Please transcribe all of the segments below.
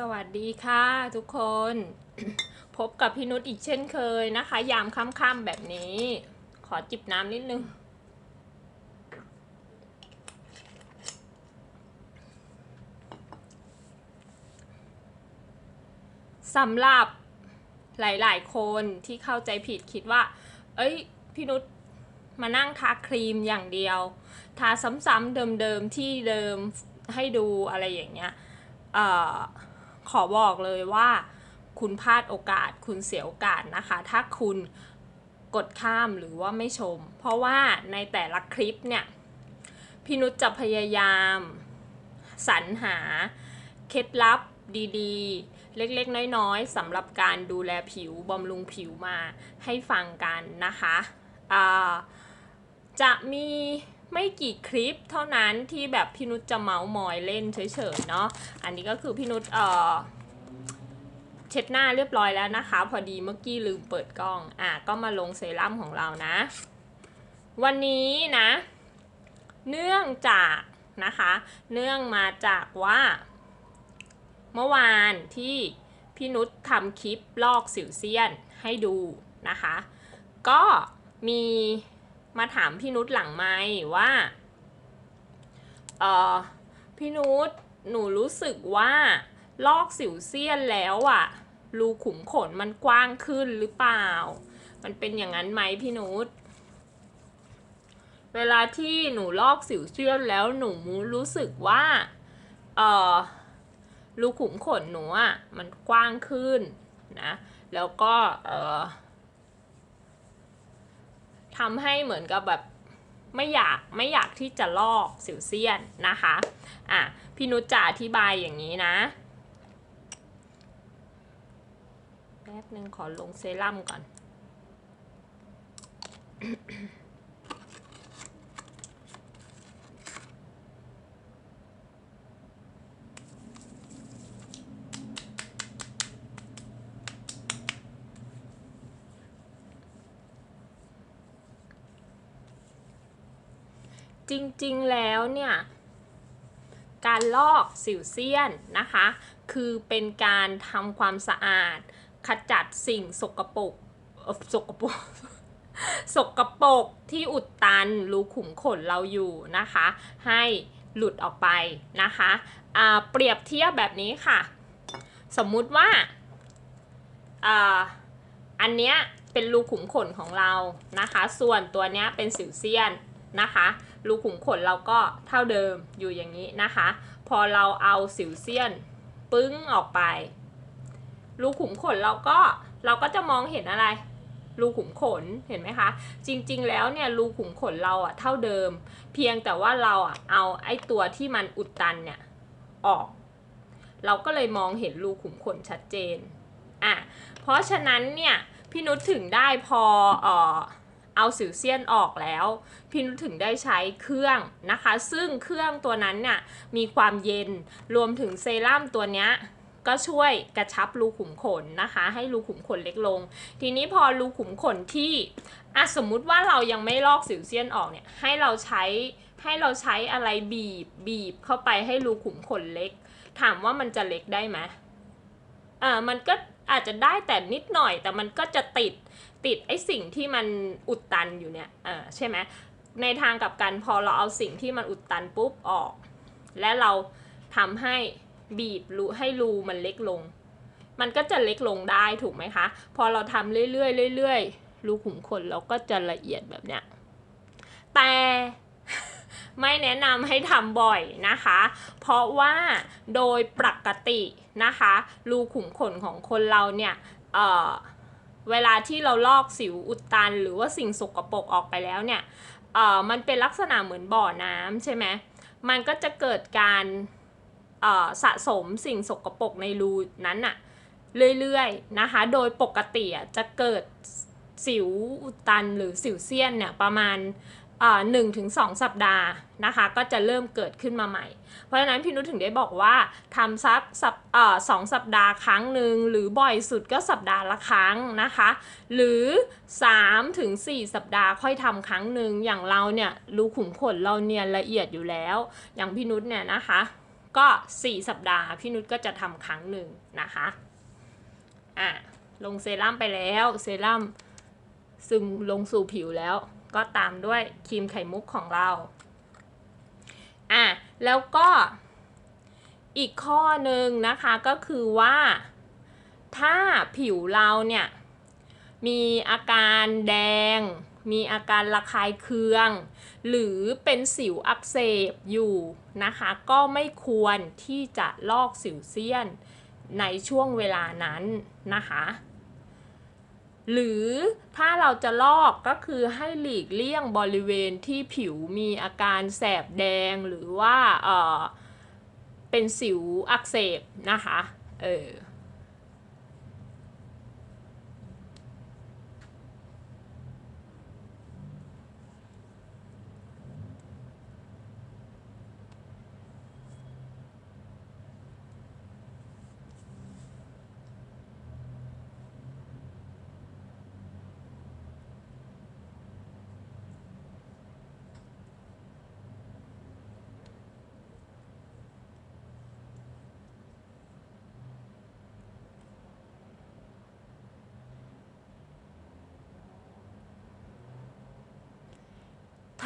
สวัสดีค่ะทุกคน พบกับพี่นุชอีกเช่นเคยนะคะ ยามค่ำๆแบบนี้ ขอจิบน้ำนิดนึง สำหรับหลายๆ คนที่เข้าใจผิดคิดว่า เอ้ย พี่นุชมานั่งทาครีมอย่างเดียว ทาซ้ำๆเดิมๆที่เดิมให้ดูอะไรอย่างเงี้ยเอ่อ ขอบอกเลยว่า คุณพลาดโอกาส คุณเสียโอกาสนะคะ ถ้าคุณกดข้ามหรือว่าไม่ชม เพราะว่าในแต่ละคลิปเนี่ยพี่นุชจะพยายามสรรหาเคล็ดลับดีๆ เล็กๆ น้อยๆสำหรับการดูแลผิวบำรุงผิวมาให้ฟังกันนะคะอ่าจะมี ไม่กี่คลิปเท่านั้นที่แบบพี่นุชจะเมาส์มอยเล่นเฉยๆเนาะอันนี้ก็คือพี่นุชเอ่อเช็ดหน้าเรียบร้อยแล้วนะคะ พอดีเมื่อกี้ลืมเปิดกล้องอะก็มาลงเซรั่มของเรานะ วันนี้นะ เนื่องจากนะคะ เนื่องมาจากว่า เมื่อวานที่พี่นุชทำคลิปลอกสิวเซียนให้ดูนะคะ ก็มี มาถามพี่นุชหลังไม้ว่าเออพี่นุชหนูรู้สึกว่าลอกสิวเซียนแล้วอะรูขุมขนมันกว้างขึ้นหรือเปล่า มันเป็นอย่างนั้นไหมพี่นุชเวลาที่หนูลอกสิวเซียนแล้วหนูรู้สึกว่าเออรูขุมขนหนูอะมันกว้างขึ้นนะ แล้วก็เออ ทำให้เหมือนกับแบบไม่อยากไม่อยากที่จะลอกสิวเซียนนะคะอะพี่นุชจะอธิบายอย่างนี้นะแป๊บหนึ่งขอลงเซรั่มก่อน จริงๆแล้วเนี่ย การลอกสิวเซียนนะคะ คือเป็นการทำความสะอาด ขจัดสิ่งสกปรกสกปรกสกปรกที่อุดตันรูขุมขนเราอยู่นะคะ ให้หลุดออกไปนะคะเปรียบเทียบแบบนี้ค่ะ สมมุติว่าอันเนี้ยเป็นรูขุมขนของเรานะคะ ส่วนตัวเนี้ยเป็นสิวเซียน นะคะรูขุมขนเราก็เท่าเดิมอยู่อย่างนี้นะคะ พอเราเอาสิวเซียนปึ้งออกไปรูขุมขนเราก็เราก็จะมองเห็นอะไรรูขุมขนเห็นไหมคะ จริงๆแล้วเนี่ยรูขุมขนเราอะเท่าเดิม เพียงแต่ว่าเราอะเอาไอ้ตัวที่มันอุดตันเนี่ยออก เราก็เลยมองเห็นรูขุมขนชัดเจนอะเพราะฉะนั้นเนี่ยพี่นุชถึงได้พอเอ่อ เอาสิวเซียนออกแล้ว พี่นุชถึงได้ใช้เครื่องนะคะ ซึ่งเครื่องตัวนั้นเนี่ยมีความเย็นรวมถึงเซรั่มตัวเนี้ยก็ช่วยกระชับรูขุมขนนะคะ ให้รูขุมขนเล็กลง ทีนี้พอรูขุมขนที่อะสมมุติว่าเรายังไม่ลอกสิวเซียนออกเนี่ยให้เราใช้ให้เราใช้อะไรบีบบีบเข้าไปให้รูขุมขนเล็ก ถามว่ามันจะเล็กได้ไหมอ่ามันก็อาจจะได้แต่นิดหน่อยแต่มันก็จะติด ติดไอ้สิ่งที่มันอุดตันอยู่เนี่ยเออใช่ไหมในทางกลับกันพอเราเอาสิ่งที่มันอุดตันปุ๊บออก และเราทำให้บีบรูให้รูมันเล็กลง มันก็จะเล็กลงได้ถูกไหมคะ พอเราทำเรื่อยๆเรื่อยๆรูขุมขนเราก็จะละเอียดแบบเนี้ยแต่ไม่แนะนำให้ทำบ่อยนะคะ เพราะว่าโดยปกตินะคะ รูขุมขนของคนเราเนี่ย เอ่อ เวลาที่เราลอกสิวอุดตัน หรือว่าสิ่งสกปรกออกไปแล้วเนี่ยเอ่อมันเป็นลักษณะเหมือนบ่อน้ำใช่ไหมมันก็จะเกิดการเอ่อสะสมสิ่งสกปรกในรูนั้นอะเรื่อยๆนะคะ โดยปกติอะจะเกิดสิวอุดตันหรือสิวเซียนเนี่ยประมาณ หนึ่งถึงสองสัปดาห์นะคะก็จะเริ่มเกิดขึ้นมาใหม่ เพราะฉะนั้นพี่นุชถึงได้บอกว่าทำสักสัปเอ่อสองสัปดาห์ครั้งหนึ่งหรือบ่อยสุดก็สัปดาห์ละครั้งนะคะ หรือ3ถึง4สัปดาห์ค่อยทำครั้งหนึ่งอย่างเราเนี่ยรูขุมขนเราเนี่ยละเอียดอยู่แล้ว อย่างพี่นุชเนี่ยนะคะก็ 4 สัปดาห์พี่นุชก็จะทำครั้งหนึ่งนะคะอะลงเซรั่มไปแล้วเซรั่มซึมลงสู่ผิวแล้ว ก็ตามด้วยครีมไข่มุกของเรา อะ แล้วก็อีกข้อหนึ่งนะคะก็คือว่าถ้าผิวเราเนี่ยมีอาการแดง มีอาการระคายเคือง หรือเป็นสิวอักเสบอยู่นะคะ ก็ไม่ควรที่จะลอกสิวเซียนในช่วงเวลานั้นนะคะ หรือถ้าเราจะลอกก็คือให้หลีกเลี่ยงบริเวณที่ผิวมีอาการแสบแดงหรือว่าเออเป็นสิวอักเสบนะคะ เออ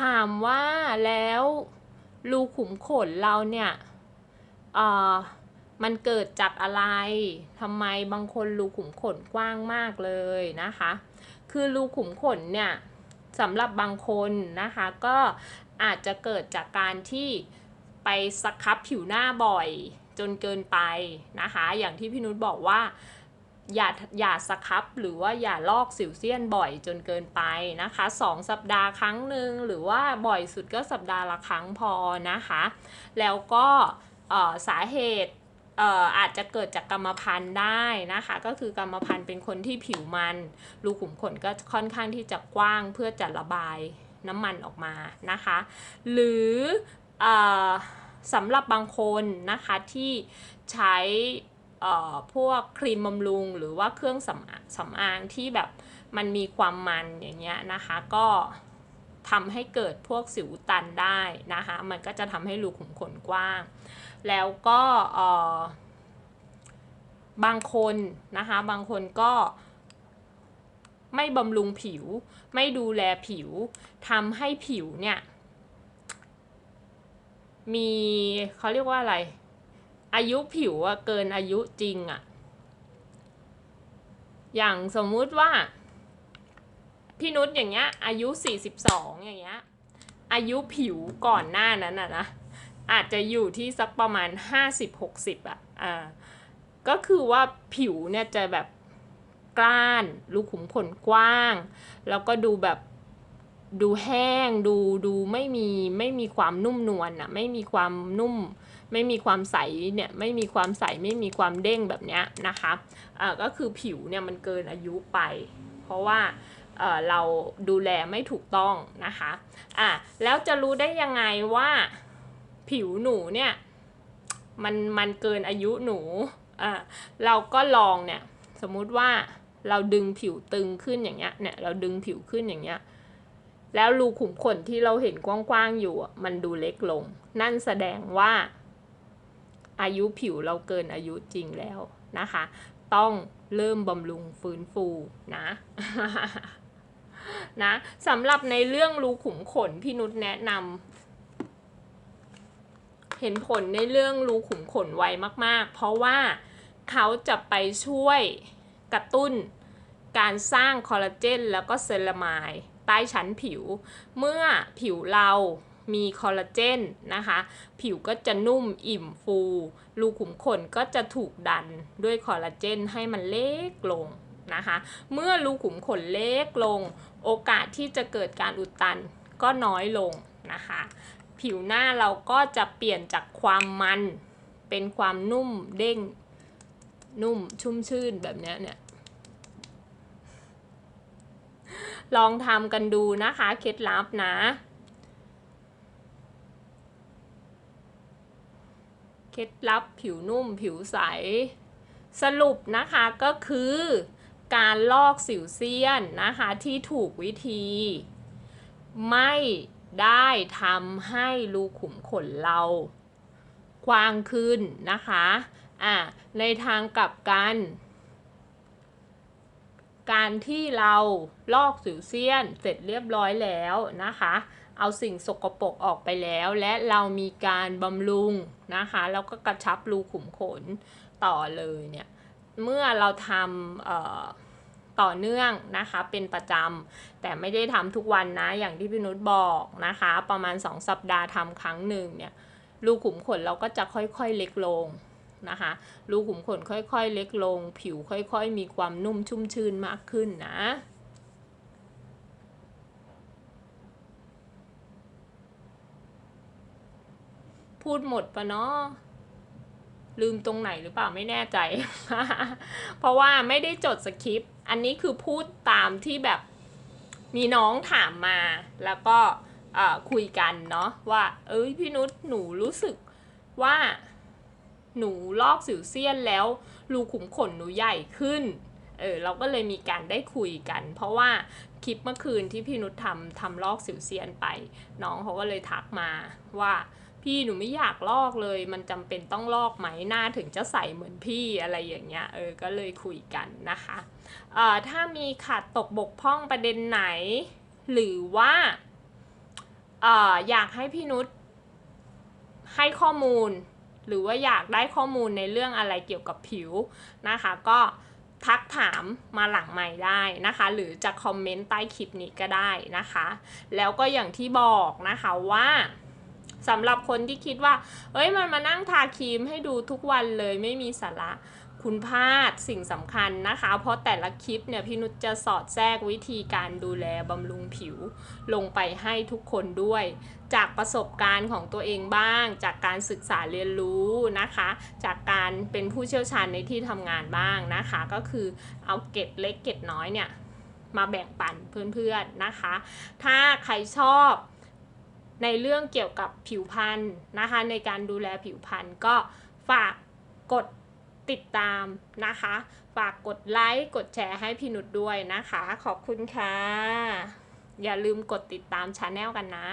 ถามว่าแล้วรูขุมขนเราเนี่ยเอ่อมันเกิดจากอะไรทำไมบางคนรูขุมขนกว้างมากเลยนะคะ คือรูขุมขนเนี่ยสำหรับบางคนนะคะก็อาจจะเกิดจากการที่ไปสครับผิวหน้าบ่อยจนเกินไปนะคะ อย่างที่พี่นุชบอกว่า อย่าอย่าสครับหรือว่าอย่าลอกสิวเซียนบ่อยจนเกินไปนะคะสองสัปดาห์ครั้งหนึ่งหรือว่าบ่อยสุดก็สัปดาห์ละครั้งพอนะคะ แล้วก็สาเหตุอาจจะเกิดจากกรรมพันธุ์ได้นะคะ ก็คือกรรมพันธุ์เป็นคนที่ผิวมัน รูขุมขนก็ค่อนข้างที่จะกว้างเพื่อจะระบายน้ำมันออกมานะคะ หรืออสำหรับบางคนนะคะที่ใช้ พวกครีมบำรุงหรือว่าเครื่องสำอางสำอางที่แบบมันมีความมันอย่างเงี้ยนะคะ ก็ทำให้เกิดพวกสิวตันได้นะคะ มันก็จะทำให้รูขุมขนกว้าง แล้วก็บางคนนะคะ บางคนก็ไม่บำรุงผิว ไม่ดูแลผิวทำให้ผิวเนี่ย มีเขาเรียกว่าอะไร อายุผิวอะเกินอายุจริงอะอย่างสมมุติว่า พี่นุชอย่างเงี้ย อายุ42องอย่างเงี้ย อายุผิวก่อนหน้านั้นอะนะอาจจะอยู่ที่สักประมาณ50-60อะอ่าก็คือว่าผิวเนี่ยจะแบบกล้านรูขุมขนกว้าง แล้วก็ดูแบบดูแห้งดูดูไม่มีไม่มีความนุ่มนวลอะไม่มีความนุ่ม ไม่มีความใสเนี่ยไม่มีความใสไม่มีความเด้งแบบนี้นะคะอ่าก็คือผิวเนี่ยมันเกินอายุไป เพราะว่าเอ่อเราดูแลไม่ถูกต้องนะคะอะแล้วจะรู้ได้ยังไงว่าผิวหนูเนี่ยมันมันเกินอายุหนูอ่าเราก็ลองเนี่ยสมมุติว่าเราดึงผิวตึงขึ้นอย่างเงี้ยเนี่ยเราดึงผิวขึ้นอย่างเงี้ยแล้วรูขุมขนที่เราเห็นกว้างๆอยู่มันดูเล็กลง นั่นแสดงว่า อายุผิวเราเกินอายุจริงแล้วนะคะ ต้องเริ่มบำรุงฟื้นฟูนะนะสำหรับในเรื่องรูขุมขนพี่นุชแนะนำเห็นผลในเรื่องรูขุมขนไวมาก ๆ เพราะว่าเขาจะไปช่วยกระตุ้นการสร้างคอลลาเจนแล้วก็เซรามายใต้ชั้นผิว เมื่อผิวเรา มีคอลลาเจนนะคะ ผิวก็จะนุ่มอิ่มฟู รูขุมขนก็จะถูกดันด้วยคอลลาเจนให้มันเล็กลงนะคะ เมื่อรูขุมขนเล็กลง โอกาสที่จะเกิดการอุดตันก็น้อยลงนะคะ ผิวหน้าเราก็จะเปลี่ยนจากความมัน เป็นความนุ่มเด้ง นุ่มชุ่มชื่นแบบนี้เนี่ยลองทำกันดูนะคะ เคล็ดลับนะ เคล็ดลับผิวนุ่มผิวใส สรุปนะคะก็คือการลอกสิวเซียนนะคะที่ถูกวิธี ไม่ได้ทำให้รูขุมขนเรากว้างขึ้นนะคะอะในทางกลับกัน การที่เราลอกสิวเซียนเสร็จเรียบร้อยแล้วนะคะ เอาสิ่งสกปรกออกไปแล้ว และเรามีการบำรุงนะคะแล้วก็กระชับรูขุมขนต่อเลยเนี่ย เมื่อเราทำต่อเนื่องนะคะเป็นประจำแต่ไม่ได้ทำทุกวันนะอย่างที่พี่นุชบอกนะคะ ประมาณ 2 สัปดาห์ทำครั้งหนึ่งเนี่ยรูขุมขนเราก็จะค่อยๆเล็กลง นะคะรูขุมขนค่อยๆ เล็กลง ผิวค่อยๆ มีความนุ่มชุ่มชื่นมากขึ้นนะพูดหมดปะเนาะลืมตรงไหนหรือเปล่าไม่แน่ใจ เพราะว่าไม่ได้จดสคริปต์อันนี้คือพูดตามที่แบบมีน้องถามมา แล้วก็คุยกันเนาะว่า เอ้ยพี่นุชหนูรู้สึกว่า หนูลอกสิวเซียนแล้ว รูขุมขนหนูใหญ่ขึ้น เออเราก็เลยมีการได้คุยกัน เพราะว่าคลิปเมื่อคืนที่พี่นุชทำทำลอกสิวเซียนไป น้องเขาก็เลยทักมาว่าพี่หนูไม่อยากลอกเลย มันจำเป็นต้องลอกไหมหน้าถึงจะใสเหมือนพี่อะไรอย่างเงี้ยเออก็เลยคุยกันนะคะเอ่อถ้ามีขาดตกบกพร่องประเด็นไหน หรือว่าเอ่ออยากให้พี่นุชให้ข้อมูล หรือว่าอยากได้ข้อมูลในเรื่องอะไรเกี่ยวกับผิวนะคะ ก็ทักถามมาหลังใหม่ได้นะคะ หรือจะคอมเมนต์ใต้คลิปนี้ก็ได้นะคะ แล้วก็อย่างที่บอกนะคะว่าสำหรับคนที่คิดว่า เอ้ยมันมานั่งทาครีมให้ดูทุกวันเลยไม่มีสาระ คุณพลาดสิ่งสำคัญนะคะ เพราะแต่ละคลิปเนี่ยพี่นุชจะสอดแทรกวิธีการดูแลบำรุงผิว ลงไปให้ทุกคนด้วย จากประสบการณ์ของตัวเองบ้าง จากการศึกษาเรียนรู้นะคะ จากการเป็นผู้เชี่ยวชาญในที่ทำงานบ้างนะคะ ก็คือเอาเก็ดเล็กเก็ดน้อยเนี่ยมาแบ่งปันเพื่อนๆนะคะ ถ้าใครชอบในเรื่องเกี่ยวกับผิวพรรณนะคะ ในการดูแลผิวพรรณก็ฝากกด ติดตามนะคะ ฝากกดไลค์กดแชร์ให้พี่นุชด้วยนะคะ ขอบคุณค่ะ อย่าลืมกดติดตามชาแนลกันนะ